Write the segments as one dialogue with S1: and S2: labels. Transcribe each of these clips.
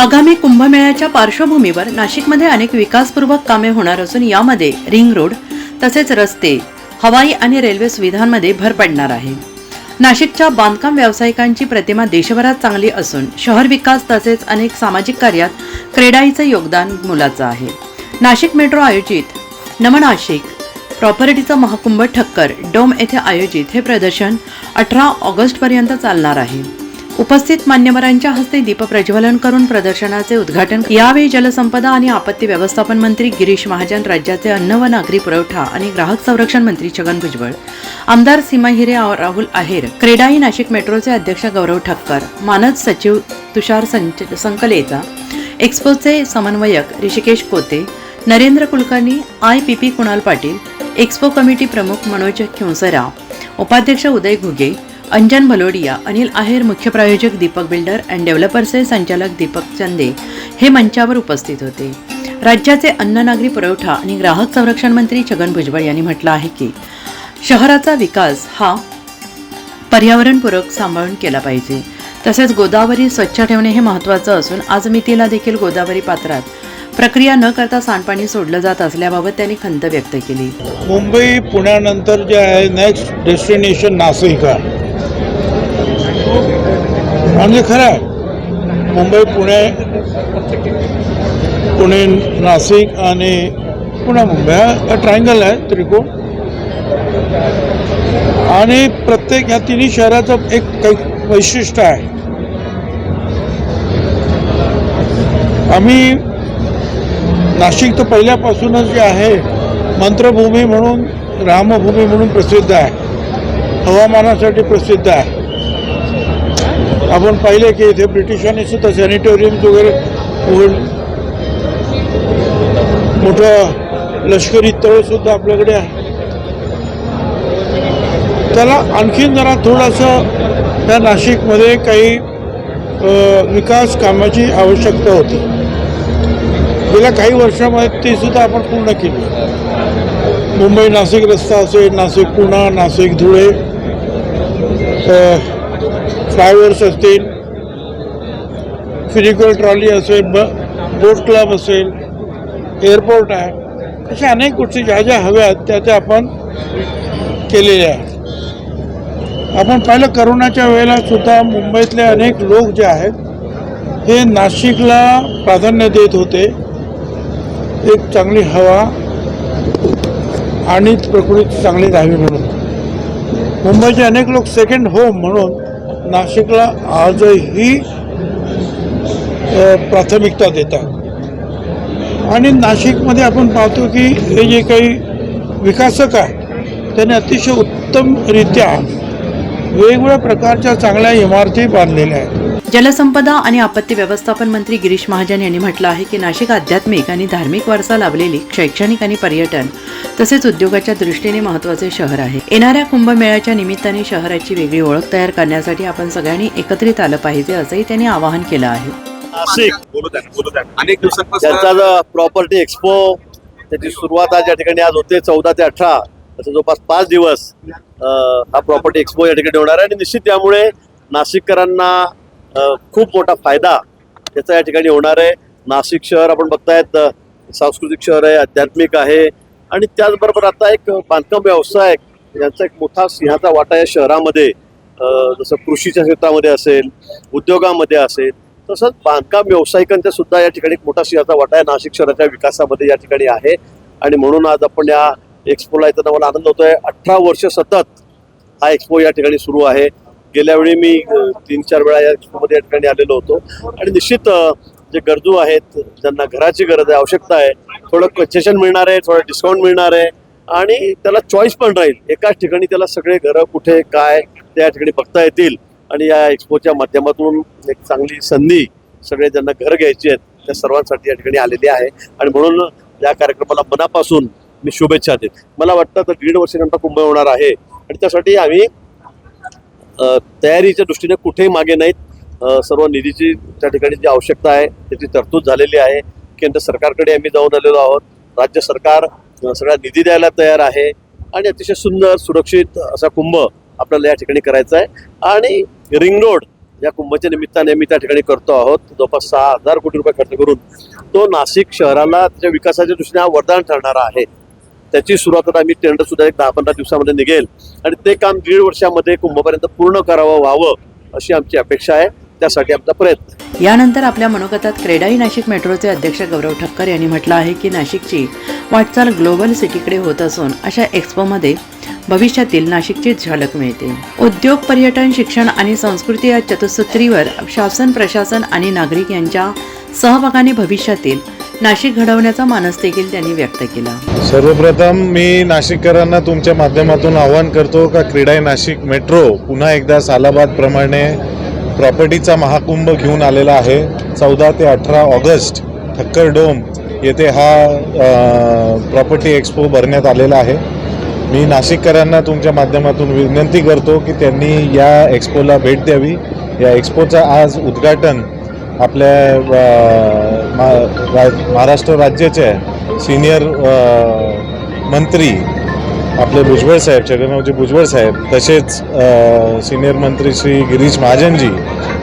S1: आगामी कुंभमेळ्याच्या पार्श्वभूमीवर नाशिकमध्ये अनेक विकासपूर्वक कामे होणार असून यामध्ये रिंग रोड तसेच रस्ते हवाई आणि रेल्वे सुविधांमध्ये भर पडणार आहे. नाशिकच्या बांधकाम व्यावसायिकांची प्रतिमा देशभरात चांगली असून शहर विकास तसेच अनेक सामाजिक कार्यात क्रेडाईचं योगदान मोलाचं आहे. नाशिक मेट्रो आयोजित नमनाशिक प्रॉपर्टीचं महाकुंभ ठक्कर डोम येथे आयोजित हे प्रदर्शन अठरा ऑगस्टपर्यंत चालणार आहे. उपस्थित मान्यवरांच्या हस्ते दीपप्रज्वलन करून प्रदर्शनाचे उद्घाटन यावेळी जलसंपदा आणि आपत्ती व्यवस्थापन मंत्री गिरीश महाजन राज्याचे अन्न व नागरी पुरवठा आणि ग्राहक संरक्षण मंत्री छगन भुजबळ आमदार सीमा हिरे राहुल आहेर क्रेडाई नाशिक मेट्रोचे अध्यक्ष गौरव ठक्कर मानद सचिव तुषार संच संकलेचा एक्स्पोचे समन्वयक Rishikesh Kote Narendra Kulkarni I P P Kunal Patil expo committee प्रमुख मनोज खिवसरा उपाध्यक्ष उदय घुगे अंजन भलोडिया अनिल आहेर मुख्य प्रायोजक दीपक बिल्डर अँड डेव्हलपर्सचे संचालक दीपक चंदे हे मंचावर उपस्थित होते. राज्याचे अन्न नागरी पुरवठा आणि ग्राहक संरक्षण मंत्री छगन भुजबळ यांनी म्हटलं आहे की शहराचा विकास हा पर्यावरणपूरक सांभाळून केला पाहिजे. तसेच गोदावरी स्वच्छ ठेवणे हे महत्त्वाचं असून आज मितीला देखील गोदावरी पात्रात प्रक्रिया न करता सांडपाणी सोडलं जात असल्याबाबत त्यांनी खंत व्यक्त केली.
S2: मुंबई पुण्यानंतर जे आहे नेक्स्ट डेस्टिनेशन नाशिक आहे. म्हणजे खरं आहे. मुंबई पुणे पुणे नाशिक आणि पुणे मुंबई हा ट्रायंगल आहे त्रिकोण. आणि प्रत्येक ह्या तिन्ही शहराचं एक काही वैशिष्ट्य आहे. आम्ही नाशिक तर पहिल्यापासूनच जे आहे मंत्रभूमी म्हणून रामभूमी म्हणून प्रसिद्ध आहे. हवामानासाठी प्रसिद्ध आहे. आपण पाहिले की इथे ब्रिटिशांनी सुद्धा सॅनिटोरियम्स वगैरे मोठं लष्करी तळसुद्धा आपल्याकडे आहे. त्याला आणखीन जरा थोडंसं त्या नाशिकमध्ये काही विकास कामाची आवश्यकता होती. गेल्या काही वर्षामध्ये ती सुद्धा आपण पूर्ण केली. मुंबई नाशिक रस्ता असेल नाशिक पुणा नाशिक धुळे फ्लायओव्हर्स असतील फिजिकल ट्रॉली असेल ब बोट क्लब असेल एअरपोर्ट आहे अशा अनेक गोष्टी ज्या ज्या हव्या आहेत त्या त्या आपण केलेल्या आहेत. आपण पाहिलं करोनाच्या वेळेला सुद्धा मुंबईतले अनेक लोक जे आहेत हे नाशिकला प्राधान्य देत होते. एक चांगली हवा आणि प्रकृती चांगली राहावी म्हणून. मुंबईचे अनेक लोक सेकंड होम म्हणून नाशिकला आजही प्राथमिकता देतात. आणि नाशिकमध्ये आपण पाहतो की हे जे काही विकासक आहे त्याने अतिशय उत्तमरित्या वेगवेगळ्या प्रकारच्या चांगल्या इमारती बांधलेल्या आहेत.
S1: जलसंपदा आणि आपत्ती व्यवस्थापन मंत्री गिरीश महाजन यांनी म्हटलं आहे की नाशिक आध्यात्मिक आणि धार्मिक वारसा लाभलेली शैक्षणिक आणि पर्यटन तसेच उद्योगाच्या दृष्टीने महत्त्वाचे शहर आहे. येणाऱ्या कुंभमेळ्याच्या निमित्ताने शहराची वेगळी ओळख तयार करण्यासाठी आपण सगळ्यांनी एकत्रित आलं पाहिजे असंही त्यांनी आवाहन केलं आहे.
S3: त्यांचा प्रॉपर्टी एक्सपो त्याची सुरुवात आज या ठिकाणी आज होते चौदा ते अठरा. जवळपास पाच दिवस हा प्रॉपर्टी एक्सपो या ठिकाणी होणार आहे. आणि निश्चित त्यामुळे नाशिककरांना खूप मोठा फायदा त्याचा या ठिकाणी होणार आहे. नाशिक शहर आपण बघतायत सांस्कृतिक शहर आहे आध्यात्मिक आहे आणि त्याचबरोबर आता एक बांधकाम व्यवसाय यांचा एक मोठा सिंहाचा वाटा या शहरामध्ये जसं कृषीच्या क्षेत्रामध्ये असेल उद्योगामध्ये असेल तसंच बांधकाम व्यावसायिकांचा सुद्धा या ठिकाणी एक मोठा सिंहाचा वाटा आहे नाशिक शहराच्या विकासामध्ये या ठिकाणी आहे. आणि म्हणून आज आपण या एक्सपोला येताना मला आनंद होतोय. अठरा वर्ष सतत हा एक्सपो या ठिकाणी सुरू आहे. गेल्या वेळी मी तीन चार वेळा या एक्सपोमध्ये या ठिकाणी आलेलो होतो. आणि निश्चित जे गरजू आहेत ज्यांना घराची गरज आहे आवश्यकता आहे थोडं कन्सेशन मिळणार आहे थोडं डिस्काउंट मिळणार आहे आणि त्याला चॉईस पण राहील. एकाच ठिकाणी त्याला सगळे घरं कुठे काय त्या ठिकाणी बघता येतील. आणि या एक्सपोच्या माध्यमातून एक चांगली संधी सगळे ज्यांना घर घ्यायची आहेत त्या सर्वांसाठी या ठिकाणी आलेली आहे. आणि म्हणून या कार्यक्रमाला मनापासून मी शुभेच्छा देत. मला वाटतं तर दीड वर्षानंतर कुंभ होणार आहे. आणि त्यासाठी आम्ही तयारीच्या दृष्टीने कुठेही मागे नाहीत. सर्व निधीची त्या ठिकाणी जी आवश्यकता आहे त्याची तरतूद झालेली आहे. केंद्र सरकारकडे आम्ही जाऊन आलेलो आहोत. राज्य सरकार सगळ्या सगळा निधी द्यायला तयार आहे. आणि अतिशय सुंदर सुरक्षित असा कुंभ आपल्याला या ठिकाणी करायचा आहे. आणि रिंग रोड या कुंभच्या निमित्ताने आम्ही त्या ठिकाणी करतो आहोत. जवळपास सहा हजार कोटी रुपये खर्च करून तो नाशिक शहराला त्याच्या विकासाच्या दृष्टीने हा वरदान ठरणारा आहे. त्याची सुरुवात आता आम्ही टेंडर सुद्धा एक दहा पंधरा दिवसामध्ये निघेल. आणि ते काम दीड वर्षामध्ये कुंभपर्यंत पूर्ण करावं व्हावं अशी आमची अपेक्षा आहे. त्यासाठी आमचा प्रयत्न.
S1: यानंतर आपल्या मनोगतात क्रेडाई नाशिक मेट्रोचे अध्यक्ष गौरव ठक्कर यांनी म्हटलं आहे की नाशिकची वाटचाल ग्लोबल सिटीकडे होत असून अशा एक्स्पोमध्ये भविष्यातील नाशिकची झलक मिळते. उद्योग पर्यटन शिक्षण आणि संस्कृती या चतुसूत्रीवर शासन प्रशासन आणि नागरिक यांच्या सहभागाने भविष्यातील नाशिक घडवण्याचा मानस देखील त्यांनी व्यक्त केला.
S4: सर्वप्रथम मी नाशिककरांना तुमच्या माध्यमातून आवाहन करतो का क्रीडाई नाशिक मेट्रो पुन्हा एकदा सालाबादप्रमाणे प्रॉपर्टीचा महाकुंभ घेऊन आलेला आहे. चौदा ते अठरा ऑगस्ट ठक्कर डोम येथे हा प्रॉपर्टी एक्सपो भरण्यात आलेला आहे. मी नाशिककरांना तुमच्या माध्यमातून विनंती करतो की त्यांनी या एक्सपोला भेट द्यावी. या एक्सपोचं आज उद्घाटन आपल्या मा- रा- महाराष्ट्र राज्याचे सिनियर मंत्री आपले भुजबळ साहेब छगनरावजी भुजबळ साहेब तसेच सिनियर मंत्री श्री गिरीश महाजनजी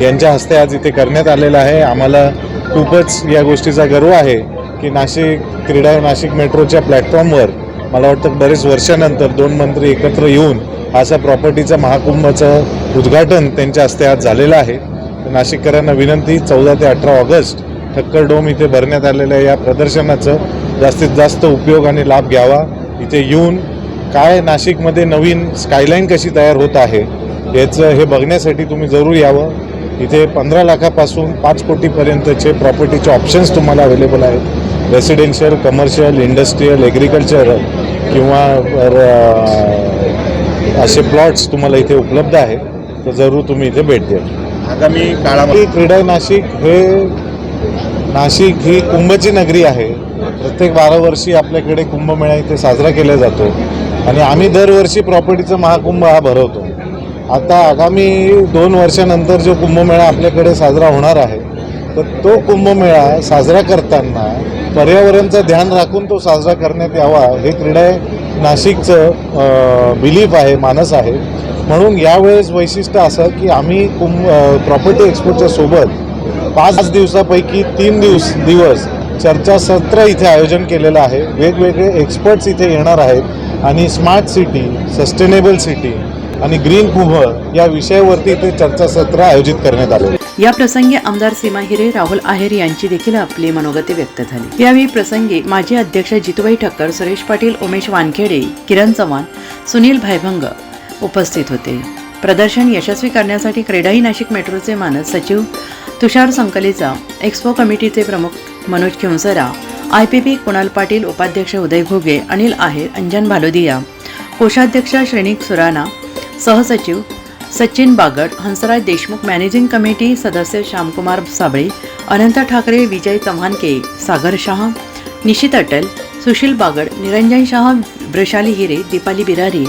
S4: यांच्या हस्ते आज इथे करण्यात आलेलं आहे. आम्हाला खूपच या गोष्टीचा गर्व आहे की नाशिक क्रीडा नाशिक मेट्रोच्या प्लॅटफॉर्मवर मला वाटतं बरेच वर्षानंतर दोन मंत्री एकत्र येऊन असा प्रॉपर्टीचा महाकुंभाचं उद्घाटन त्यांच्या हस्ते आज झालेलं आहे. नाशिककरांना विनंती चौदा ते अठरा ऑगस्ट ठक्कर डोम इथे भरण्यात आलेल्या या प्रदर्शनाचं जास्तीत जास्त उपयोग आणि लाभ घ्यावा. इथे येऊन काय नाशिकमध्ये नवीन स्कायलाईन कशी तयार होत आहे याचं हे बघण्यासाठी तुम्ही जरूर यावं. इथे पंधरा लाखापासून पाच कोटीपर्यंतचे प्रॉपर्टीचे ऑप्शन्स तुम्हाला अवेलेबल आहेत. रेसिडेन्शियल कमर्शियल इंडस्ट्रीयल ॲग्रिकल्चर किंवा असे प्लॉट्स तुम्हाला इथे उपलब्ध आहेत. तर जरूर तुम्ही इथे भेट द्या
S5: आगामी काळामध्ये
S4: क्रीडा नाशिक हे नाशिक ही कुंभची नगरी आहे. प्रत्येक बारा वर्षी आपल्याकडे कुंभमेळा इथे साजरा केला जातो. आणि आम्ही दरवर्षी प्रॉपर्टीचा महाकुंभ हा भरवतो. आता आगामी दोन वर्षानंतर जो कुंभमेळा आपल्याकडे साजरा होणार आहे तर तो कुंभमेळा साजरा करताना पर्यावरणचं ध्यान राखून तो साजरा करण्यात यावा हे क्रीडा नाशिकचं बिलीफ आहे मानस आहे. म्हणून यावेळेस वैशिष्ट्य असं की आम्ही कुंभ प्रॉपर्टी एक्सपोच्या सोबत पाच दिवसापैकी तीन दिवस दिवस चर्चासत्र इथे आयोजन केलेलं आहे. वेगवेगळे एक्सपर्ट्स इथे येणार आहेत आणि स्मार्ट सिटी सस्टेनेबल सिटी आणि ग्रीन कुंभ या विषयावरती इथे चर्चासत्र आयोजित करण्यात आले
S1: या प्रसंगी आमदार सीमा हिरे राहुल आहेर यांची देखील आपली मनोगती व्यक्त झाली. यावेळी प्रसंगी माजी अध्यक्ष जितुबाई ठक्कर सुरेश पाटील उमेश वानखेडे किरण चव्हाण सुनील भायभंग उपस्थित होते. प्रदर्शन यशस्वी करण्यासाठी क्रेडाई नाशिक मेट्रोचे मानस सचिव तुषार संकलेचा एक्स्पो कमिटीचे प्रमुख Manoj Khevsara I P P Kunal Patil उपाध्यक्ष उदय घोगे अनिल आहेर अंजन भालोदिया कोषाध्यक्ष श्रेणिक सुराणा सहसचिव सचिन बागड हंसराज देशमुख मॅनेजिंग कमिटी सदस्य श्यामकुमार साबळे अनंत ठाकरे विजय चव्हाणके सागर शाह निशित अटल सुशील बागड निरंजन शहा वृशाली हिरे दीपाली बिरारी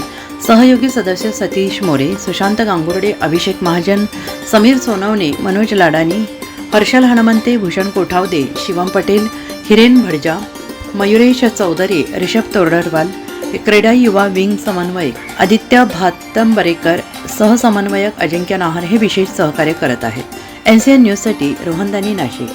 S1: सहयोगी सदस्य सतीश मोरे सुशांत गांगुर्डे अभिषेक महाजन समीर सोनवणे मनोज लाडानी हर्षल हनुमंते भूषण कोठावदे शिवम पटेल हिरेन भडजा मयुरेश चौधरी रिषभ तोरडरवाल क्रेडा युवा विंग समन्वयक आदित्य भातंबरेकर सहसमन्वयक अजिंक्य नाहर हे विशेष सहकार्य करत आहेत. एन सी एन न्यूजसाठी रोहनदानी नाशिक.